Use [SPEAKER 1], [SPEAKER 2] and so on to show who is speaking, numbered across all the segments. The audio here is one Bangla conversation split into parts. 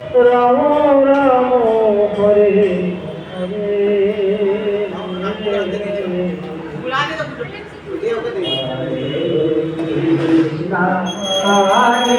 [SPEAKER 1] রাম রাম হরে হরে।
[SPEAKER 2] হরে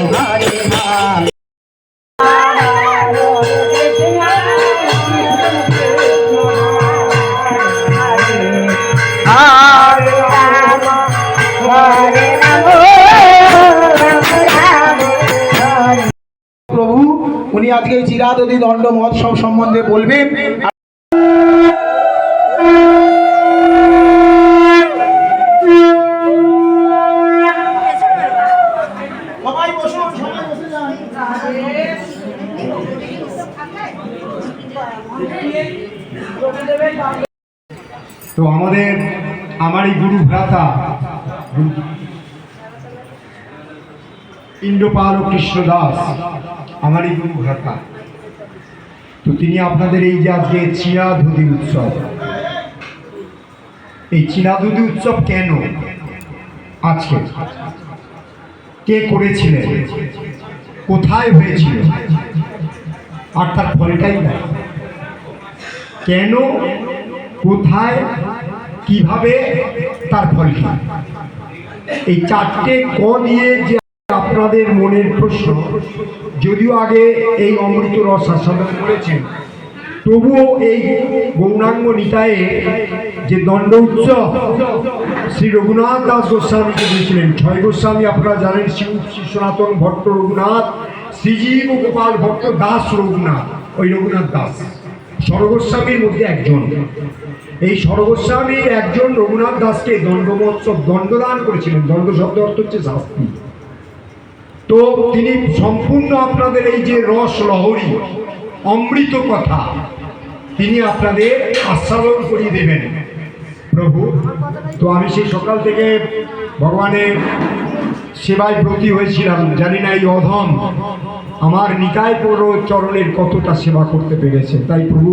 [SPEAKER 3] আজকে এই দণ্ড মহোৎসব সম্বন্ধে বলবেন। তো আমাদের, আমারই গুরু ভ্রাতা ইন্দ্রপাল ও কৃষ্ণ দাস আমারই গুরু ভ্রাতা। তো তিনি আপনাদের এই যে আজকে চীনা ধুতি উৎসব, এই চীনা ধুতি উৎসব কেন আজকে? কে করেছিলেন? কোথায় হয়েছিল? আর তার ফলটাই কেন, কোথায়, কীভাবে তার ফল কি এই চারটে ক নিয়ে যে আপনাদের মনের প্রশ্ন, যদিও আগে এই অমৃত রস আস্বাদন করেছেন, তবুও এই গৌরাঙ্গ নিতায়ে যে দণ্ড উৎসব শ্রী রঘুনাথ দাস গোস্বামীকে দিয়েছিলেন ছয় গোস্বামী, আপনারা জানেন শ্রী সনাতন ভট্ট রঘুনাথ, শ্রীজীব গোপাল ভট্ট দাস রঘুনাথ, ওই রঘুনাথ দাস সরগোস্বামীর মধ্যে একজন। এই সরগোস্বামীর একজন রঘুনাথ দাসকে দণ্ড মহোৎসব দণ্ডদান করেছিলেন। দণ্ড শব্দ অর্থ হচ্ছে শাস্তি। তো তিনি সম্পূর্ণ আপনাদের এই যে রস লহরী, অমৃত কথা, তিনি আপনাদের আস্বাদন করিয়ে দেবেন। প্রভু, তো আমি সেই সকাল থেকে ভগবানের সেবায় ব্রতী হয়েছিলাম। জানি না এই অধম আমার নিকায় পড়ো চরণের কতটা সেবা করতে পেরেছে। তাই প্রভু,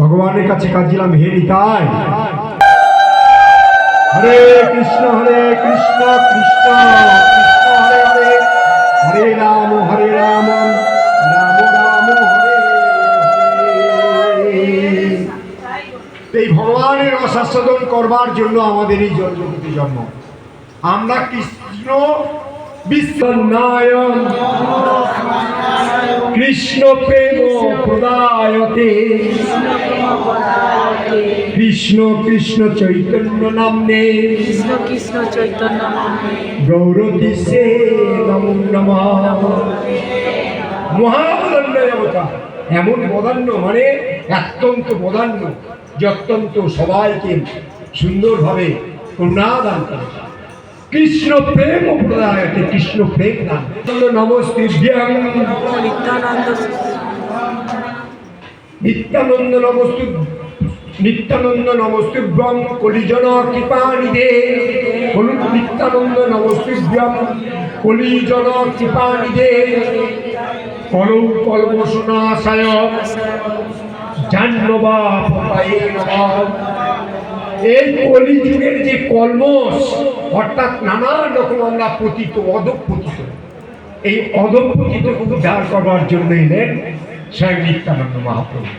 [SPEAKER 3] ভগবানের কাছে কাঁদছিলাম, হে নিতাই হরে কৃষ্ণ হরে কৃষ্ণ কৃষ্ণ। রসাস্বাদন করবার জন্য আমাদের এই জন্মপতি জন্ম। আমরা কৃষ্ণ বিশ্বনায়ন কৃষ্ণ প্রেম প্রদায়তে কৃষ্ণ কৃষ্ণ চৈতন্য নামনে
[SPEAKER 4] কৃষ্ণ কৃষ্ণ চৈতন্য নমো
[SPEAKER 3] নমঃ। মহাবদান্য দেবতা এমন বদান্য মানে অত্যন্ত বদান্য যে অত্যন্ত সবাইকে সুন্দরভাবে করুণাদান করে কৃষ্ণ প্রেম প্রদায়তে কৃষ্ণ প্রেম দান। নমস্তিভ্যাং
[SPEAKER 4] নিত্যানন্দ।
[SPEAKER 3] নিত্যানন্দ নমস্তু নিত্যানন্দ নমস্তুভ্যম কলিজন কৃপানিধে বলুন নিত্যানন্দ নমস্তুভ্যম কলিজন কৃপানিধে কলৌ কল্পসনাশায় জাহ্নবা পতায়ে নমঃ এই কলিযুগের যে কলমস অর্থাৎ নানান রকম আমরা পতিত, অধপতিত। এই অধপতিত উদ্ধার করবার জন্য এলেন স্বয়ং নিত্যানন্দ মহাপ্রভু।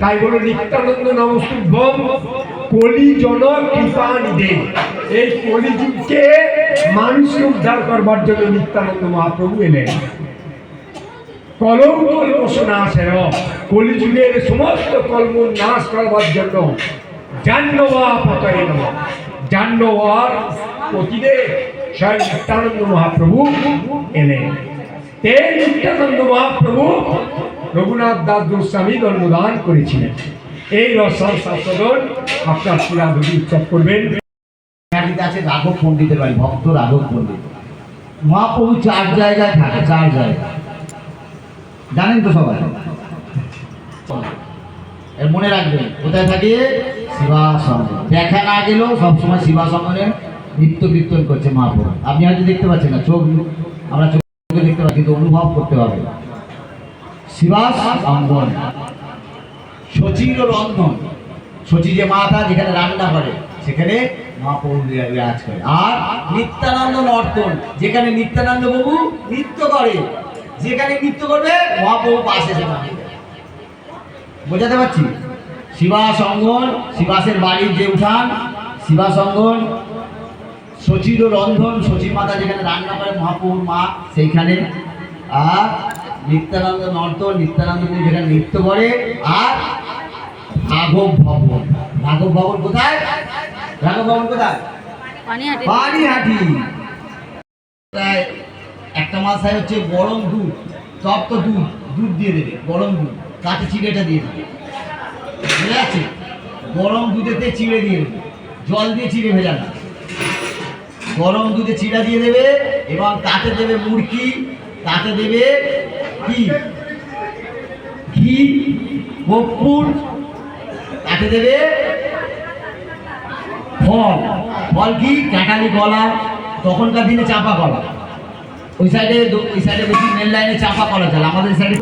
[SPEAKER 3] তাই বলো নিত্যানন্দ নমস্তুভ্যম কলিজন কৃপা নিধে এই কলিযুগকে মানুষকে উদ্ধার করবার জন্য নিত্যানন্দ মহাপ্রভু এলেন। কলঙ্ক নাশের কলিযুগের সমস্ত কলম নাশ করবার জন্য জাহ্নবা পতয়ে নম জাহ্নবার প্রতিদে স্বয়ং নিত্যানন্দ মহাপ্রভু এলেন। তে নিত্যানন্দ মহাপ্রভু রঘুনাথ দাস গোস্বামী জন্মদান করেছিলেন। এই রসাল শাসন আপনার শিরাধুরি উৎসব করবেন।
[SPEAKER 5] আছে রাঘব পণ্ডিতের বাড়ি, ভক্ত রাঘব পণ্ডিত। মহাপ্রভু চার জায়গায় থাকে, চার জায়গায়। জানেন তো সবাই। মনে রাখবেন, কোথায় থাকে? শিবাসঙ্গ দেখা না গেলেও সবসময় শিবাসঙ্গনে নিত্য কীর্তন করছে মহাপ্রভু আপনি হয়তো দেখতে পাচ্ছেন না, চোখ আমরা চোখে দেখতে পাচ্ছি, কিন্তু অনুভব করতে হবে। শিবাস অঙ্গন শচীর রন্ধন। শচী যে মাথা, যেখানে রান্না করে, সেখানে মহাপ্রভু বিরা- বিরাজ করে। আর নিত্যানন্দ নর্তন, যেখানে নিত্যানন্দ বাবু নৃত্য করে। যেখানে নৃত্য করবে মহাপ্রভু পাশে যাবে। বোঝাতে পারছি? শিবাস অঙ্গন শিবাসের বাড়ির যে উঠান শিবাস অঙ্গন শচীর রন্ধন শচী মাতা যেখানে রান্না করে মহাপ্রভুর মা সেইখানে। আর নিত্যানন্দ নর্তন নিত্যানন্দ যেখানে নৃত্য করে আর রাঘব ভবন। রাঘব ভবন কোথায়? রাঘব ভবন কোথায়? পানিহাটি। প্রায় একটা মাথায় হচ্ছে গরম দুধ সব তো দুধ দুধ দিয়ে দেবে, গরম দুধ, কাঁচে চিড়েটা দিয়ে দেবে। ঠিক আছে গরম দুধেতে চিড়ে দিয়ে দেবে, জল দিয়ে চিড়ে ভেজা না। গরম দুধে চিড়া দিয়ে দেবে, এবং তাতে দেবে মুরকি, তাতে দেবে কি? ঘি, কর্পূর, তাতে দেবে ফল। ফল কি? কাঁঠালি কলা, তখনকার দিনে চাপা কলা। ওই সাইডে ওই সাইডে বেশি মেন লাইনে চাপা কলা চলে। আমাদের সাইডে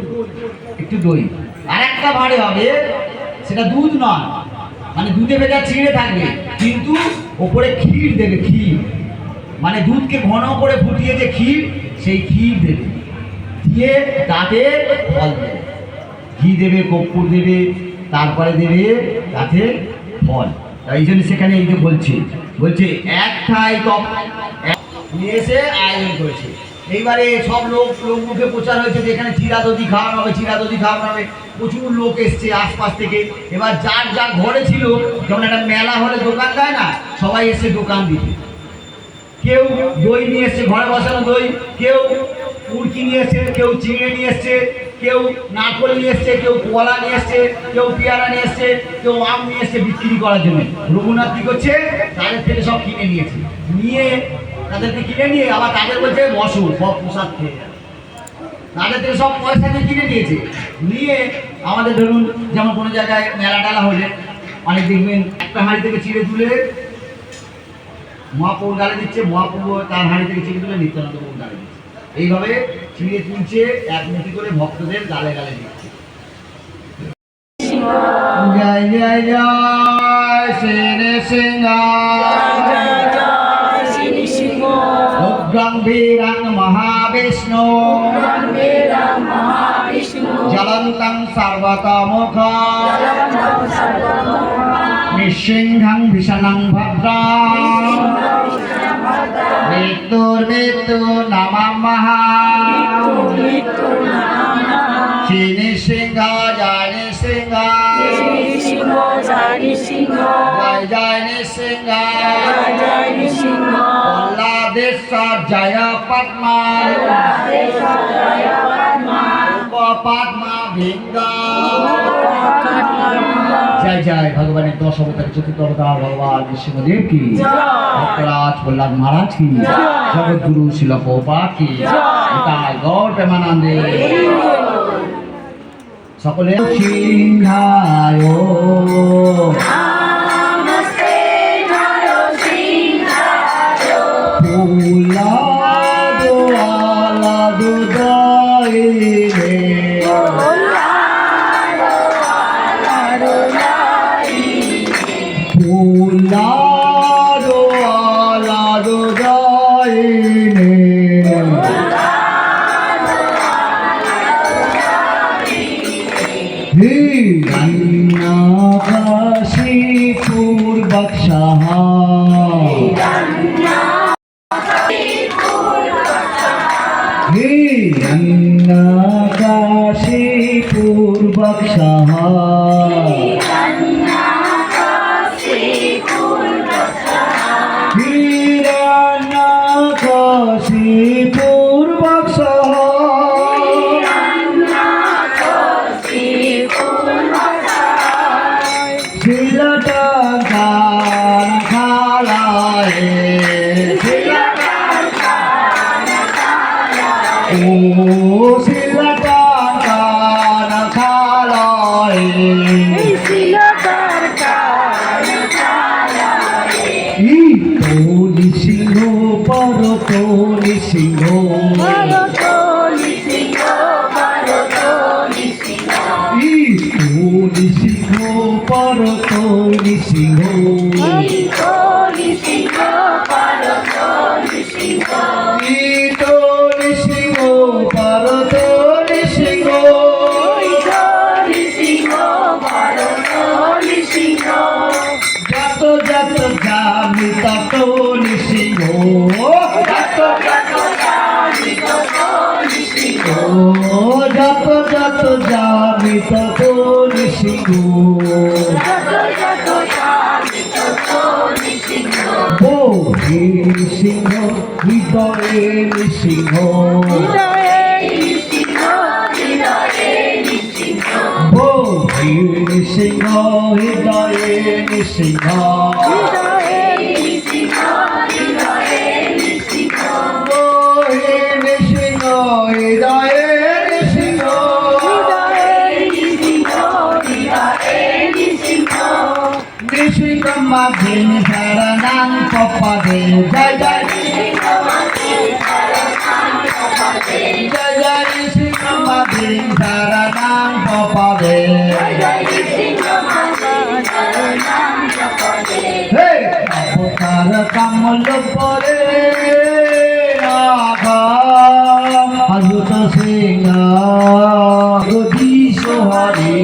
[SPEAKER 5] একটু দই। আর একটা ভাড়ে হবে, সেটা দুধ নয়। মানে দুধে ভেজা ছিঁড়ে থাকবে, কিন্তু ওপরে ক্ষীর দেবে, ক্ষীর। মানে দুধকে ঘন করে ফুটিয়ে যে ক্ষীর, সেই ক্ষীর দেবে। দিয়ে তাতে ফল দেবে। ঘি দেবে, কর্পূর দেবে, তারপরে দেবে তাতে ফল। এই জন্য সেখানে এই যে বলছে বলছে, এক ঠাই তপ নিয়ে এসে আয়োজন করেছে। এইবারে সব লোক লোক মুখে প্রচার হয়েছে যে এখানে চিরা দধি খাওয়ানো হবে চিরা দধি খাওয়ানো হবে। প্রচুর লোক এসছে আশপাশ থেকে। এবার যার যার ঘরে ছিল যেমন একটা মেলা হলে দোকান দেয় না, সবাই এসে দোকান দিতে। কেউ দই নিয়ে এসছে, ঘরে বসানো দই। কেউ মুরগি নিয়ে এসছে, কেউ চিংড়ি নিয়ে এসছে, কেউ নারকল নিয়ে এসছে, কেউ কলা নিয়ে এসছে, কেউ পেয়ারা নিয়ে এসছে, কেউ আম নিয়ে এসছে বিক্রি করার জন্য। রঘুনাথ কি করছে? তাদের থেকে সব কিনে নিয়েছে। নিয়ে তাদেরকে কিনে নিয়ে আবার তাদের বলছে সব প্রসাদ খেয়ে। তাদের থেকে সব পয়সা দিয়ে কিনে নিয়েছে। নিয়ে আমাদের ধরুন যেমন কোনো জায়গায় মেলা টেলা হলে অনেক দেখবেন একটা হাঁড়ি থেকে চিড়ে তুলে মহাপ্রভু গালে দিচ্ছে, মহাপ্রভু তার হাঁড়ি থেকে চিড়ে তুলে নিত্যানন্দ গালে দিচ্ছে। এইভাবে চিড়ে তুলছে, এক মুঠি করে ভক্তদের গালে গালে দিচ্ছে। জয় জয় জয় মহাবিষ্ণু জলন্তং সর্বতমুখ নিঃসিংহং ভীষণং ভদ্রা মৃত্যুর্মৃত্যু নমঃ শ্রী নৃসিংহ জয় নৃসিংহ জয় জয় নৃসিংহ প্রহ্লাদেশ্বর জয় পদ্মা। পদ্মা ভিঙ্গ জয় জয় ভগবানের দশ অবতার চতুর্থ ভগবান নৃসিংহদেব কি ভক্তরাজ প্রহ্লাদ মহারাজ কি জগৎগুরু শিল কি তাই গৌর প্রেমানন্দে। সকলে সিংহায় ও হে সিংহ হৃদয়ে নৃসিংহ ও হে হৃদয়ে নিসিংহ মাঝে শরণাং পপদে জয় জয় জয় জয় নিসিংহ মাঝে শরণাং পপদে অবতার কমল পরে হজুত সিংহ গদি সোহারে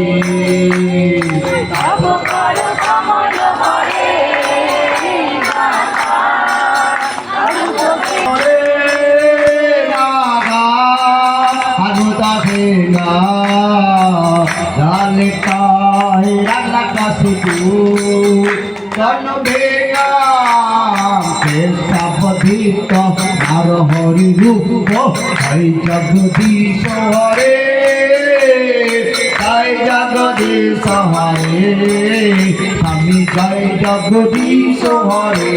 [SPEAKER 5] রূপ হই জগদীশ হরে জয় জগদীশ হরে আমি জয় জগদীশ হরে